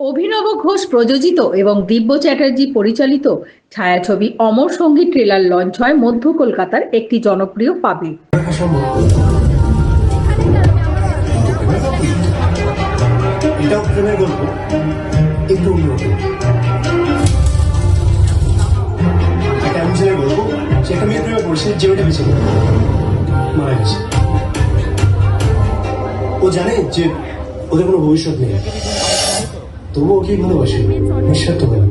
অভিনব ঘোষ প্রযোজিত এবং দিব্য চ্যাটার্জি পরিচালিত ছায়াছবি অমর সঙ্গী ট্রেলার লঞ্চ হয় মধ্য কলকাতার একটি জনপ্রিয় পাবে। ও জানে যে ওদের কোনো ভবিষ্যৎ নেই। তবুও ওকে ভালোবাসে? নিঃস্বার্থ হয়ে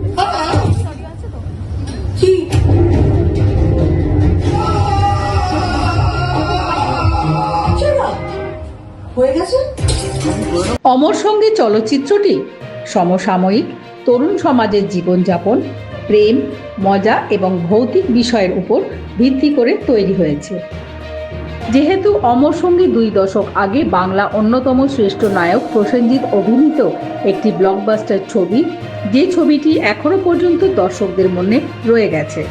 কি? হয়ে গেছে? অমর সঙ্গী চলচ্চিত্রটি সমসাময়িক তরুণ সমাজের জীবনযাপন প্রেম মজা এবং ভৌতিক বিষয়ের উপর ভিত্তি করে তৈরি হয়েছে। যেহেতু অমর সঙ্গী দুই দশক আগে বাংলা অন্যতম শ্রেষ্ঠ নায়ক প্রসেনজিৎ অভিনীত একটি ব্লকবাস্টার ছবি, যে ছবিটি এখনও পর্যন্ত দর্শকদের মনে রয়ে গেছে।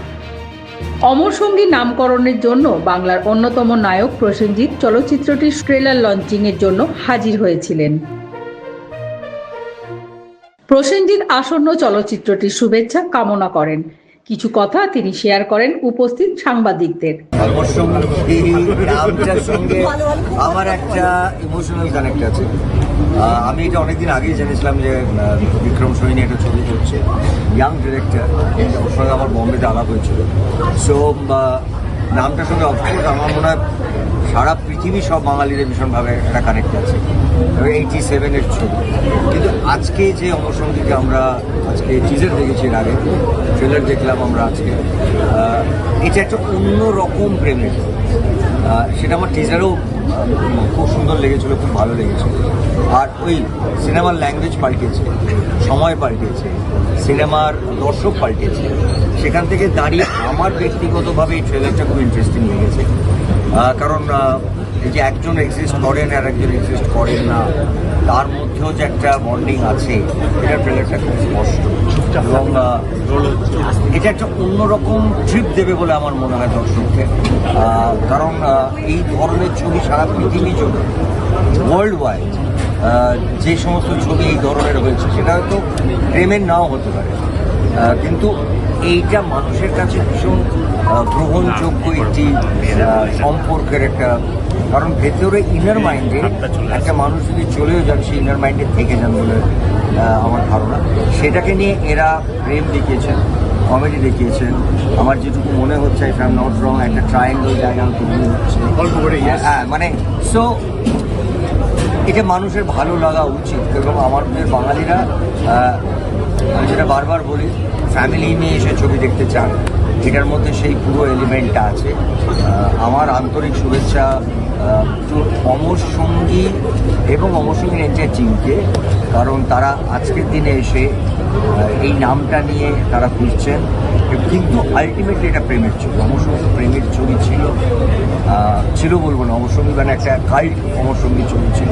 অমর সঙ্গী নামকরণের জন্য বাংলার অন্যতম নায়ক প্রসেনজিৎ চলচ্চিত্রটির ট্রেলার লঞ্চিংয়ের জন্য হাজির হয়েছিলেন। প্রসেনজিৎ আসন্ন চলচ্চিত্রটির শুভেচ্ছা কামনা করেন। কিছু কথা তিনি শেয়ার করেন উপস্থিত সাংবাদিকদের। আমার একটা ইমোশনাল কানেক্ট আছে। আমি এটা অনেকদিন আগেই জেনেছিলাম যে বিক্রম সৈনী একটা ছবি করছে ইয়াং ডিরেক্টর ওর সঙ্গে আমার বম্বেতে আলাপ হয়েছিল। সো নামটার সঙ্গে অফকোর্স আমার মনে হয় সারা পৃথিবী সব বাঙালিদের ভীষণভাবে একটা কানেক্ট আছে। এইটি সেভেনের ছবি। কিন্তু আজকে যে অমরসঙ্গীকে আমরা আজকে টিজার দেখেছি এর আগে ট্রেলার দেখলাম আমরা আজকে এটা একটা অন্য রকম প্রেমের সেটা আমার টিজারও খুব সুন্দর লেগেছিলো, খুব ভালো লেগেছিল আর ওই সিনেমার ল্যাঙ্গুয়েজ পাল্টেছে, সময় পাল্টেছে, সিনেমার দর্শক পাল্টেছে। সেখান থেকে দাঁড়িয়ে আমার ব্যক্তিগতভাবে এই ট্রেলারটা খুব ইন্টারেস্টিং লেগেছে। কারণ এই যে একজন এক্সিস্ট করেন আর একজন এক্সিস্ট করেন না, তার মধ্যেও যে একটা বন্ডিং আছে, এটা ট্রেলারটা খুব স্পষ্ট। এবং এটা একটা অন্যরকম ট্রিপ দেবে বলে আমার মনে হয় দর্শককে কারণ এই ধরনের ছবি সারা পৃথিবী জুড়ে ওয়ার্ল্ড ওয়াইড যে সমস্ত ছবি এই ধরনের হয়েছে, সেটা হয়তো প্রেমের নাও হতে পারে। কিন্তু এইটা মানুষের কাছে ভীষণ গ্রহণযোগ্য একটি সম্পর্কের একটা কারণ ভেতরে ইনার মাইন্ডে একটা মানুষ যদি চলেও যান সেই ইনার মাইন্ডে থেকে যান বলে আমার ধারণা। সেটাকে নিয়ে এরা প্রেম দেখিয়েছেন কমেডি দেখিয়েছেন। আমার যেটুকু মনে হচ্ছে ইফ আই নট রং একটা ট্রায়াঙ্গল জায়গা তৈরি হচ্ছে। অল্প করে, yes. হ্যাঁ মানে সো এটা মানুষের ভালো লাগা উচিত। এবং আমাদের বাঙালিরা আমি যেটা বারবার বলি ফ্যামিলি নিয়ে এসে ছবি দেখতে চান, এটার মধ্যে সেই পুরো এলিমেন্টটা আছে। আমার আন্তরিক শুভেচ্ছা অমর সঙ্গী এবং অমর সঙ্গীর টিমকে, কারণ তারা আজকের দিনে এসে এই নামটা নিয়ে তারা ফিরছেন। কিন্তু আলটিমেটলি এটা প্রেমের ছবি, অমর সঙ্গী প্রেমের ছবি ছিল বলব না, অমরসঙ্গী মানে একটা গাইড অমরসঙ্গী ছবি ছিল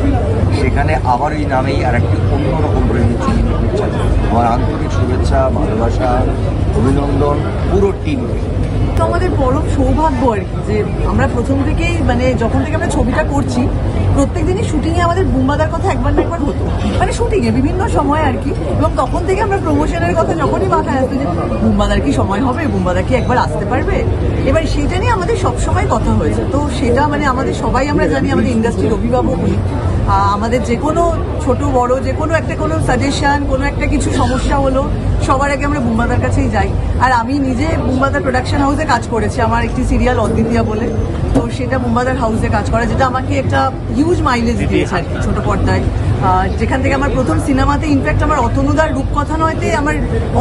সেখানে আবার এই নামেই আর একটি অন্যরকম প্রেমের আমার আন্তরিক শুভেচ্ছা, ভালোবাসা, অভিনন্দন, পুরো টিমকে তো আমাদের পরম সৌভাগ্য আর কি, যে আমরা প্রথম থেকেই মানে যখন থেকে আমরা ছবিটা করছি, প্রত্যেক দিনই শুটিংয়ে আমাদের বুম্বাদার কথা একবার না একবার হতো। মানে শুটিংয়ে বিভিন্ন সময় আর কি, এবং তখন থেকে আমরা প্রমোশনের কথা যখনই মাথায় আসতো যে বুম্বাদার কি সময় হবে, বুম্বাদার কি একবার আসতে পারবে? এবার সেটা নিয়ে আমাদের সবসময় কথা হয়েছে। তো সেটা মানে আমাদের সবাই আমরা জানি, আমাদের ইন্ডাস্ট্রির অভিভাবক আমাদের যে কোনো ছোট, বড়, যে কোনো একটা কোনো সাজেশন কোনো একটা কিছু সমস্যা হলো, সবার আগে আমরা বুম্বাদার কাছেই যাই। আর আমি নিজে বুম্বাদার প্রোডাকশন হাউসে কাজ করেছি আমার একটি সিরিয়াল অদ্বিতীয়া বলে। তো সেটা মুম্বাদার হাউসে কাজ করা যেটা আমাকে একটা হিউজ মাইলেজ দিয়েছে আর কি ছোট পর্দায়। যেখান থেকে আমার প্রথম সিনেমাতে ইনফ্যাক্ট আমার অতনুদার রূপকথা নয়তে আমার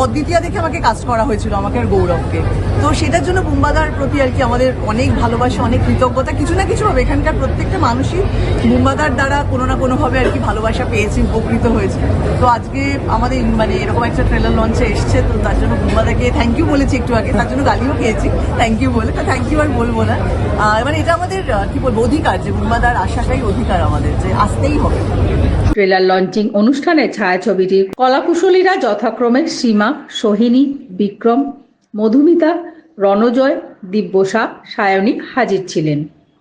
অদ্বিতীয়া দেখে আমাকে কাজ করা হয়েছিল, আমাকে আর গৌরবকে। তো সেটার জন্য বুম্বাদার প্রতি আর কি আমাদের অনেক ভালোবাসা, অনেক কৃতজ্ঞতা, কিছু না কিছু হবে এখানকার প্রত্যেকটা মানুষই বুম্বাদার দ্বারা কোনো না কোনোভাবে আর কি ভালোবাসা পেয়েছে, উপকৃত হয়েছে। তো আজকে আমাদের মানে এরকম একটা ট্রেলার লঞ্চে এসছে, তো তার জন্য বুম্বাদাকে থ্যাংক ইউ বলেছি একটু আগে, তার জন্য গালিও খেয়েছি থ্যাংক ইউ বলে, তো থ্যাংক ইউ আর বলব না। মানে এটা আমাদের কি বলব, অধিকার, যে বুম্বাদার আশাটাই অধিকার আমাদের, যে আসতেই হবে। ট্রেলার লঞ্চিং অনুষ্ঠানে ছায়াছবিটির কলাকুশলীরা যথাক্রমে সীমা, সোহিনী, বিক্রম, মধুমিতা, রণজয়, দিব্যসা, সায়নী হাজির ছিলেন।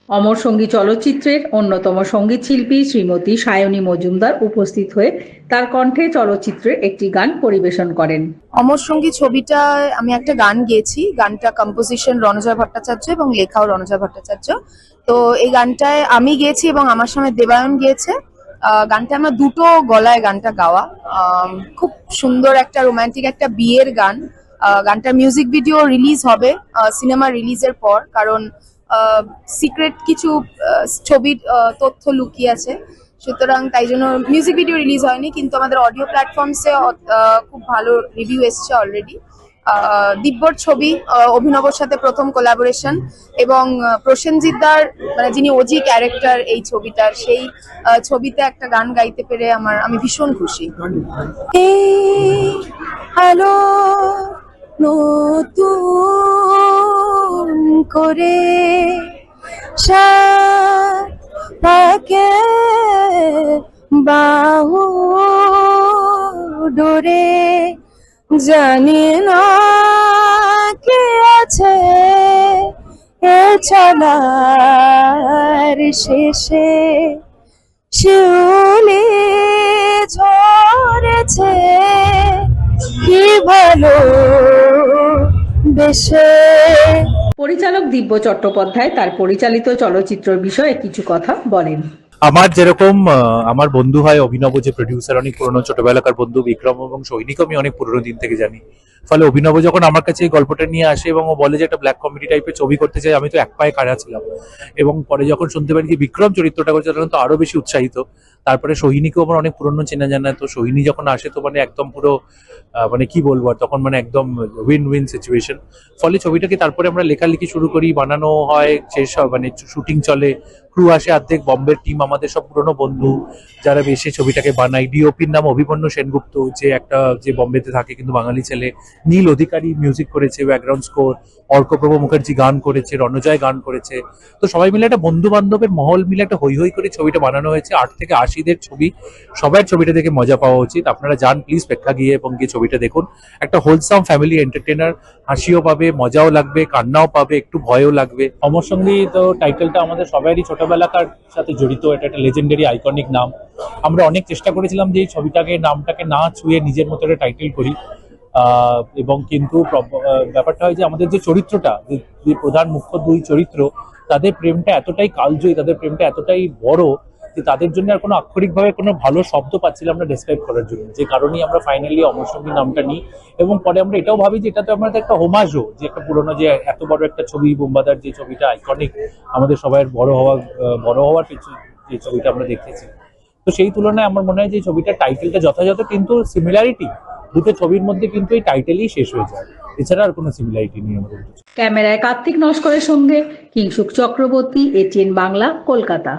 অমর সঙ্গী চলচ্চিত্রের অন্যতম সংগীত শিল্পী শ্রীমতী সায়নী মজুমদার উপস্থিত হয়ে তার কণ্ঠে চলচ্চিত্রে একটি গান পরিবেশন করেন। অমর সঙ্গী ছবিটায় আমি একটা গান গেয়েছি, গানটা কম্পোজিশন রণজয় ভট্টাচার্য এবং লেখাও রণজয় ভট্টাচার্য। তো এই গানটায় আমি গেয়েছি এবং আমার সঙ্গে দেবায়ন গিয়েছে। গানটা আমার দুটো গলায় গানটা গাওয়া। খুব সুন্দর একটা রোমান্টিক একটা বিয়ের গান। গানটার মিউজিক ভিডিও রিলিজ হবে সিনেমা রিলিজের পর, কারণ সিক্রেট কিছু ছবির তথ্য লুকিয়ে আছে। সুতরাং তাই জন্য মিউজিক ভিডিও রিলিজ হয়নি, কিন্তু আমাদের অডিও প্ল্যাটফর্মসে খুব ভালো রিভিউ এসছে অলরেডি দিব্যর ছবি অভিনবর সাথে প্রথম কোলাবোরেশন এবং প্রসেনজিৎদার মানে যিনি ওজি ক্যারেক্টার এই ছবিটার সেই ছবিতে একটা গান গাইতে পেরে আমার, আমি ভীষণ খুশি। হ্যালো নতুন করে পাকে বাহু ডোরে জানি না কে আছে এ শেষে। শিউলি ঝরেছে, কি ভালো বেশে পরিচালক দিব্য চট্টোপাধ্যায় তার পরিচালিত চলচ্চিত্রের বিষয়ে কিছু কথা বলেন। আমার যেরকম আমার বন্ধু হয় অভিনব, যে প্রডিউসার অনেক পুরনো, ছোটবেলাকার বন্ধু বিক্রম এবং সৈনিক, আমি অনেক পুরনো দিন থেকে জানি। ফলে অভিনব যখন আমার কাছে এই গল্পটা নিয়ে আসে এবং ও বলে যে একটা ব্ল্যাক কমেডি টাইপের ছবি করতে চাই আমি তো এক পায়ে কাড়া ছিলাম। এবং পরে যখন শুনতে পারি যে বিক্রম চরিত্রটা করছে, তখন তো আরও বেশি উৎসাহিত। তারপরে সোহিনীকেও আমার অনেক পুরনো চেনা জানা, তো সোহিনী যখন আসে তো মানে একদম পুরো মানে কি বলব আর, তখন মানে একদম উইন উইন সিচুয়েশন ফলে ছবিটাকে তারপরে আমরা লেখালেখি শুরু করি, বানানো হয়, শেষ হয় মানে শুটিং চলে ক্রু আসে অর্ধেক, বম্বের টিম আমাদের সব পুরনো বন্ধু যারা বেশি ছবিটাকে বানায়। ডিওপির নাম অভিমন্যু সেনগুপ্ত, যে একটা, যে বম্বেতে থাকে কিন্তু বাঙালি ছেলে। নীল অধিকারী মিউজিক করেছে ব্যাকগ্রাউন্ড স্কোর অর্কপ্রভ মুখার্জি গান করেছে, রণজয় গান করেছে। তো সবাই মিলে একটা বন্ধু বান্ধবের মহল মিলে একটা হই হই করে ছবিটা বানানো হয়েছে। আট থেকে আশিদের ছবি, সবার ছবিটা দেখে মজা পাওয়া উচিত। আপনারা যান প্লিজ প্রেক্ষা গিয়ে এবং গিয়ে ছবিটা দেখুন। একটা হোলসাম ফ্যামিলি এন্টারটেনার হাসিও পাবে, মজাও লাগবে, কান্নাও পাবে, একটু ভয়ও লাগবে। অমর সঙ্গী তো টাইটেলটা আমাদের সবারই ছোটবেলাকার সাথে জড়িত, এটা একটা লেজেন্ডারি আইকনিক নাম। আমরা অনেক চেষ্টা করেছিলাম যে এই ছবিটাকে, নামটাকে না ছুঁয়ে নিজের মতো টাইটেল করি। এবং কিন্তু ব্যাপারটা হয় যে আমাদের যে চরিত্রটা যে প্রধান মুখ্য দুই চরিত্র, তাদের প্রেমটা এতটাই কালজয়ী, তাদের প্রেমটা এতটাই বড় যে তাদের জন্য আর কোনো আক্ষরিকভাবে কোনো ভালো শব্দ পাচ্ছিলাম না ডেসক্রাইব করার জন্য। যে কারণেই আমরা ফাইনালি অমর সঙ্গী নামটা নিই এবং পরে আমরা এটাও ভাবি যে এটা তো আমাদের একটা হোমাজও যে একটা পুরোনো যে এত বড় একটা ছবি, বোম্বাদার যে ছবিটা আইকনিক আমাদের সবার বড় হওয়া বড় হওয়ার পিছু যে ছবিটা আমরা দেখেছি। তো সেই তুলনায় আমার মনে হয় যে এই ছবিটার টাইটেলটা যথাযথ, কিন্তু সিমিলারিটি দুটো ছবির মধ্যে কিন্তু এই টাইটেলই শেষ হয়ে যায়। এছাড়া আর কোনো সিমিলারিটি নেই আমাদের। ক্যামেরায় কার্তিক নস্করের সঙ্গে কিংসুক চক্রবর্তী, এটিএন বাংলা, কলকাতা।